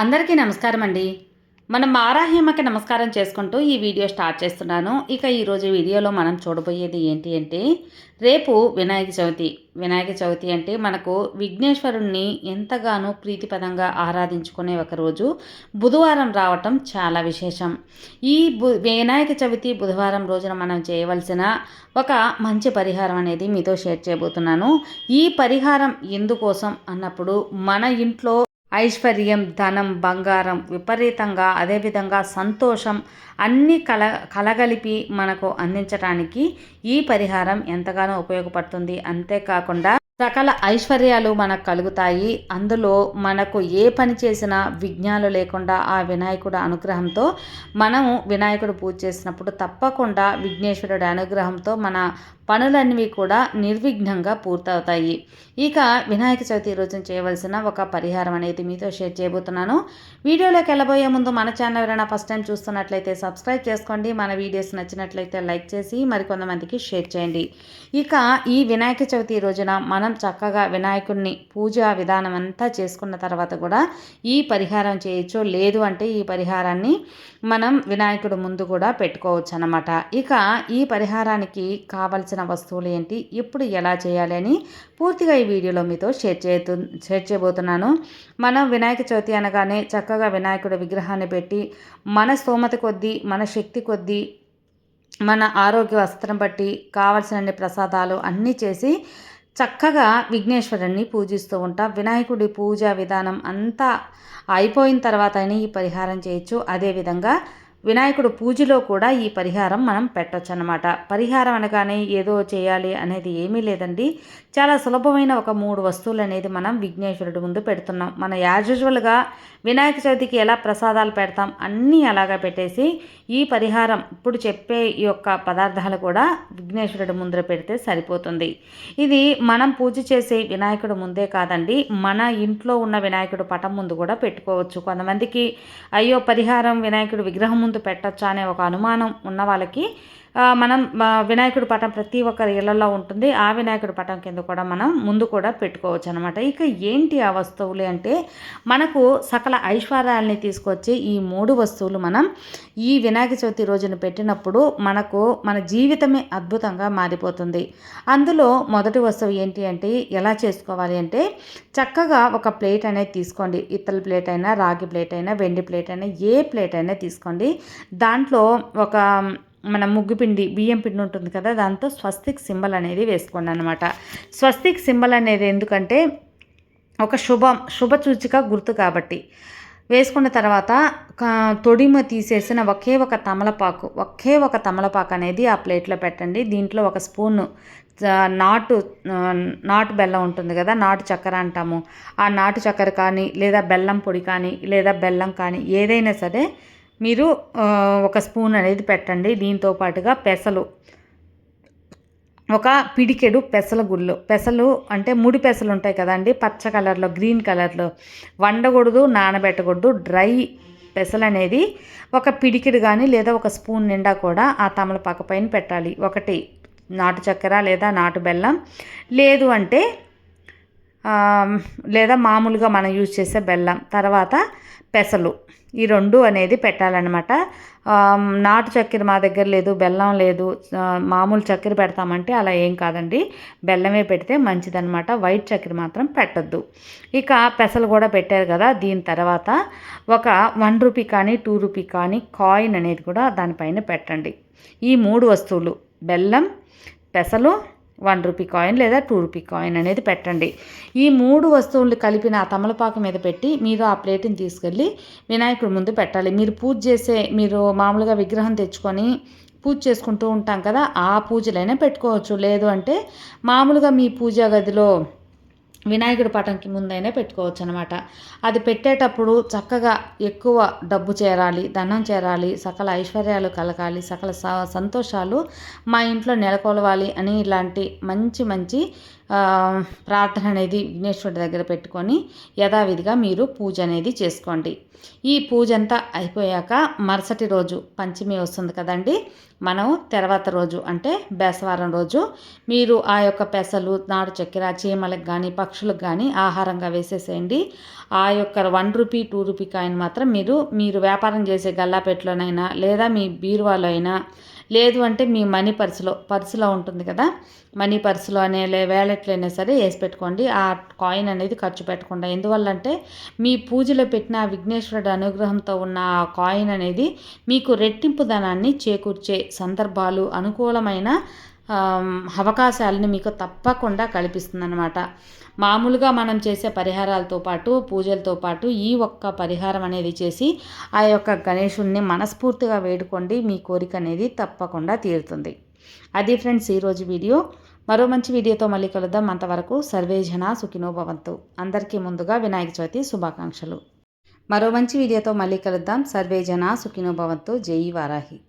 అందరికీ నమస్కారం అండి. మనం మారాహేమకి నమస్కారం చేసుకుంటూ ఈ వీడియో స్టార్ట్ చేస్తున్నాను. ఇక ఈరోజు వీడియోలో మనం చూడబోయేది ఏంటి అంటే రేపు వినాయక చవితి. వినాయక చవితి అంటే మనకు విఘ్నేశ్వరుణ్ణి ఎంతగానో ప్రీతిపదంగా ఆరాధించుకునే ఒక రోజు. బుధవారం రావటం చాలా విశేషం. ఈ బు వినాయక చవితి బుధవారం రోజున మనం చేయవలసిన ఒక మంచి పరిహారం అనేది మీతో షేర్ చేయబోతున్నాను. ఈ పరిహారం ఎందుకోసం అన్నప్పుడు మన ఇంట్లో ఐశ్వర్యం ధనం బంగారం విపరీతంగా అదేవిధంగా సంతోషం అన్నీ కల కలగలిపి మనకు అందించడానికి ఈ పరిహారం ఎంతగానో ఉపయోగపడుతుంది. అంతేకాకుండా సకల ఐశ్వర్యాలు మనకు కలుగుతాయి. అందులో మనకు ఏ పని చేసినా విఘ్నాలు లేకుండా ఆ వినాయకుడు అనుగ్రహంతో మనము వినాయకుడు పూజ చేసినప్పుడు తప్పకుండా విఘ్నేశ్వరుడి అనుగ్రహంతో మన పనులన్నీ కూడా నిర్విఘ్నంగా పూర్తవుతాయి. ఇక వినాయక చవితి రోజున చేయవలసిన ఒక పరిహారం అనేది మీతో షేర్ చేయబోతున్నాను. వీడియోలోకి వెళ్ళబోయే ముందు మన ఛానల్ ఎవరైనా ఫస్ట్ టైం చూస్తున్నట్లయితే సబ్స్క్రైబ్ చేసుకోండి. మన వీడియోస్ నచ్చినట్లయితే లైక్ చేసి మరికొంతమందికి షేర్ చేయండి. ఇక ఈ వినాయక చవితి రోజున మన మనం చక్కగా వినాయకుడిని పూజా విధానం అంతా చేసుకున్న తర్వాత కూడా ఈ పరిహారం చేయొచ్చు లేదు అంటే ఈ పరిహారాన్ని మనం వినాయకుడు ముందు కూడా పెట్టుకోవచ్చు అనమాట ఇక ఈ పరిహారానికి కావలసిన వస్తువులు ఏంటి? ఇప్పుడు ఎలా చేయాలి అని పూర్తిగా ఈ వీడియోలో మీతో షేర్ చేతు షేర్ చేయబోతున్నాను. మనం వినాయక చవితి అనగానే చక్కగా వినాయకుడి విగ్రహాన్ని పెట్టి మన స్తోమత కొద్దీ మన శక్తి కొద్దీ మన ఆరోగ్య వస్త్రం బట్టి కావలసిన ప్రసాదాలు అన్నీ చేసి చక్కగా విఘ్నేశ్వరుణ్ణి పూజిస్తూ ఉంటాం. వినాయకుడి పూజా విధానం అంతా అయిపోయిన తర్వాత ఈ పరిహారం చేయొచ్చు. అదేవిధంగా వినాయకుడు పూజలో కూడా ఈ పరిహారం మనం పెట్టొచ్చు అనమాట పరిహారం అనగానే ఏదో చేయాలి అనేది ఏమీ లేదండి. చాలా సులభమైన ఒక మూడు వస్తువులు అనేది మనం విఘ్నేశ్వరుడి ముందు పెడుతున్నాం. మన యాజువల్గా వినాయక చవితికి ఎలా ప్రసాదాలు పెడతాం అన్నీ అలాగా పెట్టేసి ఈ పరిహారం ఇప్పుడు చెప్పే ఈ యొక్క పదార్థాలు కూడా విఘ్నేశ్వరుడి ముందర పెడితే సరిపోతుంది. ఇది మనం పూజ చేసే వినాయకుడు ముందే కాదండి. మన ఇంట్లో ఉన్న వినాయకుడు పటం ముందు కూడా పెట్టుకోవచ్చు. కొంతమందికి అయ్యో పరిహారం వినాయకుడు విగ్రహం ముందు పెట్టచ్చా అనే ఒక అనుమానం ఉన్న వాళ్ళకి మనం వినాయకుడి పటం ప్రతి ఒక్కరి ఇళ్ళలో ఉంటుంది. ఆ వినాయకుడి పటం కింద కూడా మనం ముందు కూడా పెట్టుకోవచ్చు అనమాట ఇక ఏంటి ఆ వస్తువులు అంటే మనకు సకల ఐశ్వర్యాలని తీసుకొచ్చి ఈ మూడు వస్తువులు మనం ఈ వినాయక చవితి రోజున పెట్టినప్పుడు మనకు మన జీవితమే అద్భుతంగా మారిపోతుంది. అందులో మొదటి వస్తువు ఏంటి అంటే ఎలా చేసుకోవాలి అంటే చక్కగా ఒక ప్లేట్ అనేది తీసుకోండి. ఇత్తల ప్లేట్ అయినా రాగి ప్లేట్ అయినా వెండి ప్లేట్ అయినా ఏ ప్లేట్ అయినా తీసుకోండి. దాంట్లో ఒక మన ముగ్గుపిండి బియ్యం పిండి ఉంటుంది కదా దాంతో స్వస్తిక్ సింబల్ అనేది వేసుకోండి అనమాట స్వస్తిక్ సింబల్ అనేది ఎందుకంటే ఒక శుభం శుభ సూచిక గుర్తు కాబట్టి. వేసుకున్న తర్వాత తొడిమ తీసేసిన ఒకే ఒక తమలపాకు ఒకే ఒక తమలపాకు అనేది ఆ ప్లేట్లో పెట్టండి. దీంట్లో ఒక స్పూన్ నాటు నాటు బెల్లం ఉంటుంది కదా నాటు చక్కెర అంటాము. ఆ నాటు చక్కెర కానీ లేదా బెల్లం పొడి కానీ లేదా బెల్లం కానీ ఏదైనా సరే మీరు ఒక స్పూన్ అనేది పెట్టండి. దీంతో పాటుగా పెసలు. ఒక పిడికెడు పెసల గుళ్ళు. పెసలు అంటే ముడి పెసలు ఉంటాయి కదండి. పచ్చ కలర్లో గ్రీన్ కలర్లో. వండకూడదు నానబెట్టకూడదు. డ్రై పెసలు అనేది ఒక పిడికెడు కానీ లేదా ఒక స్పూన్ నిండా కూడా ఆ తమలపాక పైన పెట్టాలి. ఒకటి నాటు చక్కెర లేదా నాటు బెల్లం. లేదు అంటే లేదా మామూలుగా మనం యూజ్ చేసే బెల్లం తర్వాత పెసలు. ఈ రెండు అనేది పెట్టాలన్నమాట. నాటు చక్కెర మా దగ్గర లేదు బెల్లం లేదు. మామూలు చక్కెర పెడతామంటే అలా ఏం కాదండి. బెల్లమే పెడితే మంచిదన్నమాట. వైట్ చక్కెర మాత్రం పెట్టద్దు. ఇక పెసలు కూడా పెట్టారు కదా దీని తర్వాత ఒక వన్ రూపీ కానీ టూ రూపీ కానీ కాయిన్ అనేది కూడా దానిపైన పెట్టండి. ఈ మూడు వస్తువులు బెల్లం పెసలు వన్ రూపీ కాయిన్ లేదా టూ రూపీ కాయిన్ అనేది పెట్టండి. ఈ మూడు వస్తువులు కలిపిన ఆ తమలపాకు మీద పెట్టి మీరు ఆ ప్లేట్ని తీసుకెళ్ళి వినాయకుడి ముందు పెట్టాలి. మీరు పూజ చేసే మీరు మామూలుగా విగ్రహం తెచ్చుకొని పూజ చేసుకుంటూ ఉంటాం కదా ఆ పూజలైనా పెట్టుకోవచ్చు. లేదు అంటే మామూలుగా మీ పూజా గదిలో వినాయకుడి పటంకి ముందైనా పెట్టుకోవచ్చు అనమాట అది పెట్టేటప్పుడు చక్కగా ఎక్కువ డబ్బు చేరాలి ధనం చేరాలి సకల ఐశ్వర్యాలు కలగాలి సకల సంతోషాలు మా ఇంట్లో నెలకొలవాలి అని ఇలాంటి మంచి మంచి ప్రార్థన అనేది విఘ్నేశ్వరుడి దగ్గర పెట్టుకొని యథావిధిగా మీరు పూజ అనేది చేసుకోండి. ఈ పూజ అంతా అయిపోయాక మరుసటి రోజు పంచమి వస్తుంది కదండి మనం తర్వాత రోజు అంటే బేసవారం రోజు మీరు ఆ యొక్క పెసలు నాడు చక్కెర చీమలకు కానీ పక్షి పక్షులకు కానీ ఆహారంగా వేసేసేయండి. ఆ యొక్క one rupee two rupee coin మాత్రం మీరు మీరు వ్యాపారం చేసే గల్లాపెట్లోనైనా లేదా మీ బీరువాలో అయినా లేదు అంటే మీ మనీ పర్సులో పర్సులో ఉంటుంది కదా? మనీ పర్సులో అనే లే వ్యాలెట్లో అయినా సరే వేసి పెట్టుకోండి. ఆ కాయిన్ అనేది ఖర్చు పెట్టకుండా. ఎందువల్ల అంటే మీ పూజలో పెట్టిన విఘ్నేశ్వరుడు అనుగ్రహంతో ఉన్న ఆ కాయిన్ అనేది మీకు రెట్టింపు ధనాన్ని చేకూర్చే సందర్భాలు అనుకూలమైన అవకాశాలను మీకు తప్పకుండా కల్పిస్తుందన్నమాట. మామూలుగా మనం చేసే పరిహారాలతో పాటు పూజలతో పాటు ఈ ఒక్క పరిహారం అనేది చేసి ఆ యొక్క గణేషుణ్ణి మనస్ఫూర్తిగా వేడుకోండి. మీ కోరిక అనేది తప్పకుండా తీరుతుంది. అది ఫ్రెండ్స్ ఈరోజు వీడియో. మరో మంచి వీడియోతో మళ్ళీ కలుద్దాం. అంతవరకు సర్వేజన సుఖినో భవంతు. అందరికీ ముందుగా వినాయక చవితి శుభాకాంక్షలు. మరో మంచి వీడియోతో మళ్ళీ కలుద్దాం. సర్వేజన సుఖినో భవంతు. జై వారాహి.